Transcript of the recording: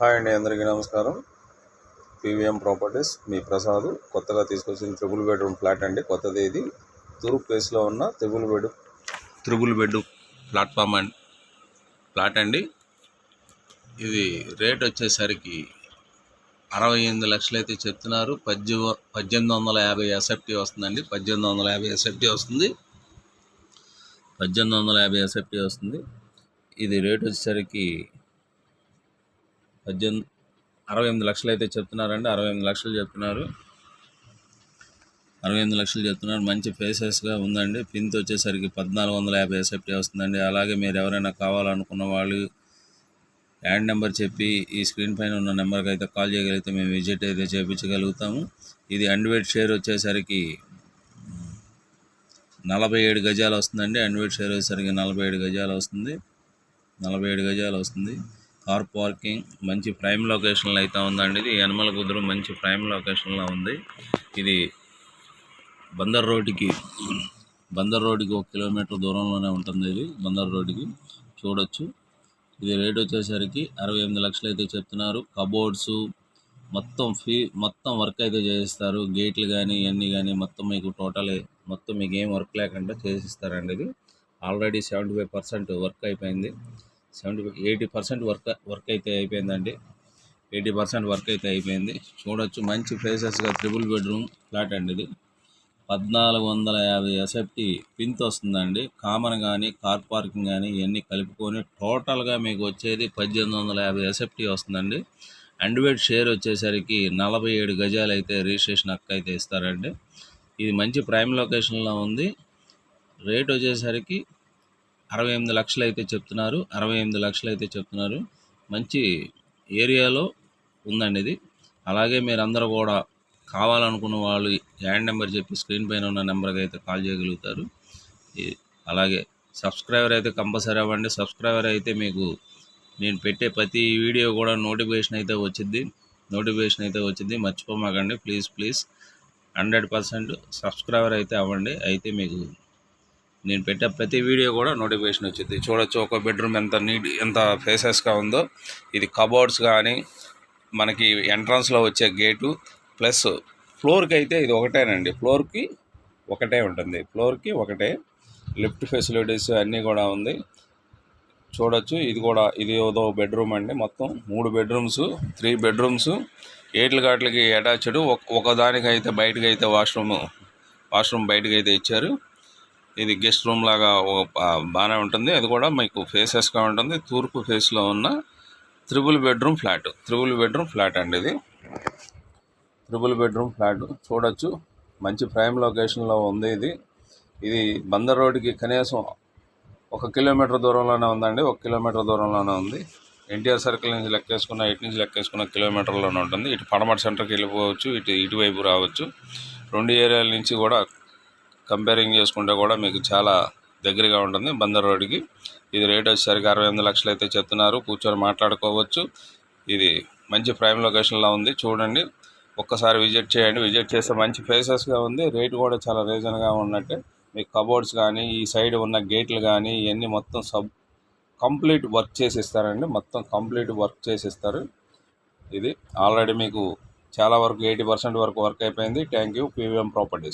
Hi అండి అందరికీ నమస్కారం. పీవీఎం ప్రాపర్టీస్ మీ ప్రసాద్. కొత్తగా తీసుకొచ్చిన త్రిబుల్ బెడ్రూమ్ ఫ్లాట్ అండి. కొత్తది ఇది. తూర్పు ప్లేస్లో ఉన్న triple bed triple bed platform and flat అండి. ఇది రేట్ వచ్చేసరికి అరవై ఎనిమిది లక్షలు అయితే చెప్తున్నారు పద్దె పద్దెనిమిది వందల యాభై ఎస్ఎఫ్టీ వస్తుందండి. పద్దెనిమిది వందల యాభై ఎస్ఎఫ్టీ వస్తుంది. పద్దెనిమిది వందల యాభై ఎస్ఎఫ్టీ వస్తుంది. ఇది రేట్ వచ్చేసరికి పద్దెనిమిది అరవై ఎనిమిది లక్షలు అయితే చెప్తున్నారండి. అరవై ఎనిమిది లక్షలు చెప్తున్నారు. అరవై ఎనిమిది లక్షలు చెప్తున్నారు. మంచి ఫేసెస్గా ఉందండి. పింత్ వచ్చేసరికి పద్నాలుగు వందల యాభై ఎస్ఎఫ్టీ వస్తుందండి. అలాగే మీరు ఎవరైనా కావాలనుకున్న వాళ్ళు యాడ్ నెంబర్ చెప్పి ఈ స్క్రీన్ పైన ఉన్న నెంబర్కి అయితే కాల్ చేయగలిగితే మేము విజిట్ అయితే చేయించగలుగుతాము. ఇది అండ్వేట్ షేర్ వచ్చేసరికి నలభై ఏడు గజాలు వస్తుందండి. అండ్వేట్ షేర్ వచ్చేసరికి నలభై ఏడు గజాలు వస్తుంది. నలభై ఏడు గజాలు వస్తుంది. కార్ పార్కింగ్ మంచి ప్రైమ్ లొకేషన్లో అయితే ఉందండి ఇది. యనమల కుదురు మంచి ప్రైమ్ లొకేషన్లో ఉంది. ఇది బందర్ రోడ్డుకి బందర్ రోడ్డుకి ఒక కిలోమీటర్ దూరంలోనే ఉంటుంది ఇది బందర్ రోడ్డుకి చూడొచ్చు. ఇది రేట్ వచ్చేసరికి అరవై ఎనిమిది లక్షలు అయితే చెప్తున్నారు. కబోర్డ్స్ మొత్తం ఫీ మొత్తం వర్క్ అయితే చేయిస్తారు. గేట్లు కానీ ఇవన్నీ కానీ మొత్తం మీకు టోటల్ మొత్తం మీకు ఏం వర్క్ లేకుండా చేసిస్తారండి ఇది. Already seventy five percent work అయిపోయింది. Seventy five eighty percent work work అయితే అయిపోయిందండి. ఎయిటీ పర్సెంట్ వర్క్ అయితే అయిపోయింది. చూడొచ్చు మంచి ప్లేసెస్గా త్రిబుల్ బెడ్రూమ్ ఫ్లాట్ అండి ఇది. పద్నాలుగు వందల యాభై ఎస్ఎఫ్టీ పింత్ వస్తుందండి. కామన్ కానీ కార్ పార్కింగ్ కానీ ఇవన్నీ కలుపుకొని టోటల్గా మీకు వచ్చేది పద్దెనిమిది వందల యాభై ఎస్ఎఫ్టీ వస్తుందండి. అండ్వేడ్ షేర్ వచ్చేసరికి నలభై ఏడు గజాలు అయితే రిజిస్ట్రేషన్ హక్కు అయితే ఇస్తారండి. ఇది మంచి ప్రైమ్ లొకేషన్లో ఉంది. రేట్ వచ్చేసరికి అరవై ఎనిమిది లక్షలు అయితే చెప్తున్నారు అరవై ఎనిమిది లక్షలు అయితే చెప్తున్నారు. మంచి ఏరియాలో ఉందండి ఇది అలాగే మీరందరూ కూడా కావాలనుకున్న వాళ్ళు హ్యాండ్ నెంబర్ చెప్పి స్క్రీన్ పైన ఉన్న నెంబర్కి అయితే కాల్ చేయగలుగుతారు. అలాగే సబ్స్క్రైబర్ అయితే కంపల్సరీ అవ్వండి. సబ్స్క్రైబర్ అయితే మీకు నేను పెట్టే ప్రతి వీడియో కూడా నోటిఫికేషన్ అయితే వచ్చింది నోటిఫికేషన్ అయితే వచ్చింది మర్చిపోమాకండి. Please please. Hundred percent subscriber అయితే అవ్వండి. అయితే మీకు నేను పెట్టే ప్రతి వీడియో కూడా నోటిఫికేషన్ వచ్చింది. చూడొచ్చు ఒక బెడ్రూమ్ ఎంత నీట్ ఎంత ఫేసెస్గా ఉందో. ఇది కబోర్డ్స్ కానీ మనకి ఎంట్రన్స్లో వచ్చే గేటు ప్లస్ ఫ్లోర్కి అయితే ఇది ఒకటేనండి. ఫ్లోర్కి ఒకటే ఉంటుంది. ఫ్లోర్కి ఒకటే. లిఫ్ట్ ఫెసిలిటీస్ అన్నీ కూడా ఉంది. చూడొచ్చు ఇది కూడా ఇది ఏదో బెడ్రూమ్ అండి మొత్తం. మూడు బెడ్రూమ్స్ త్రీ బెడ్రూమ్స్. ఏట్ల గాట్లకి అటాచ్డ్. ఒక ఒకదానికైతే అయితే బయటకు అయితే వాష్రూమ్ వాష్రూమ్ బయటకు అయితే ఇచ్చారు. ఇది గెస్ట్ రూమ్ లాగా బాగానే ఉంటుంది. అది కూడా మీకు ఫేసెస్గా ఉంటుంది. తూర్పు ఫేస్లో ఉన్న triple bedroom flat. Triple bedroom flat అండి ఇది. Triple bedroom flat. చూడొచ్చు. మంచి ప్రైమ్ లొకేషన్లో ఉంది ఇది. ఇది బందర్ రోడ్డుకి కనీసం ఒక కిలోమీటర్ దూరంలోనే ఉందండి. ఒక కిలోమీటర్ దూరంలోనే ఉంది. ఎన్టీఆర్ సర్కిల్ నుంచి లెక్కేసుకున్న ఇటు నుంచి లెక్కేసుకున్న కిలోమీటర్లోనే ఉంటుంది. ఇటు పడమట సెంటర్కి వెళ్ళిపోవచ్చు. ఇటు ఇటువైపు రావచ్చు. రెండు ఏరియాల నుంచి కూడా కంపేరింగ్ చేసుకుంటే కూడా మీకు చాలా దగ్గరగా ఉంటుంది బందర్ రోడ్డుకి. ఇది రేట్ వచ్చేసరికి అరవై ఎనిమిది లక్షలు అయితే చెప్తున్నారు. కూర్చొని మాట్లాడుకోవచ్చు. ఇది మంచి ప్రైమ్ లొకేషన్లో ఉంది. చూడండి. ఒక్కసారి విజిట్ చేయండి. విజిట్ చేస్తే మంచి ప్లేసెస్గా ఉంది. రేట్ కూడా చాలా రీజన్గా ఉన్నట్టే. మీకు కబోర్డ్స్ కానీ ఈ సైడ్ ఉన్న గేట్లు కానీ ఇవన్నీ మొత్తం సబ్ కంప్లీట్ వర్క్ చేసి ఇస్తారండి మొత్తం కంప్లీట్ వర్క్ చేసి ఇస్తారు ఇది ఆల్రెడీ మీకు చాలా వరకు ఎయిటీ పర్సెంట్ వరకు వర్క్ అయిపోయింది. Thank you. PVM properties.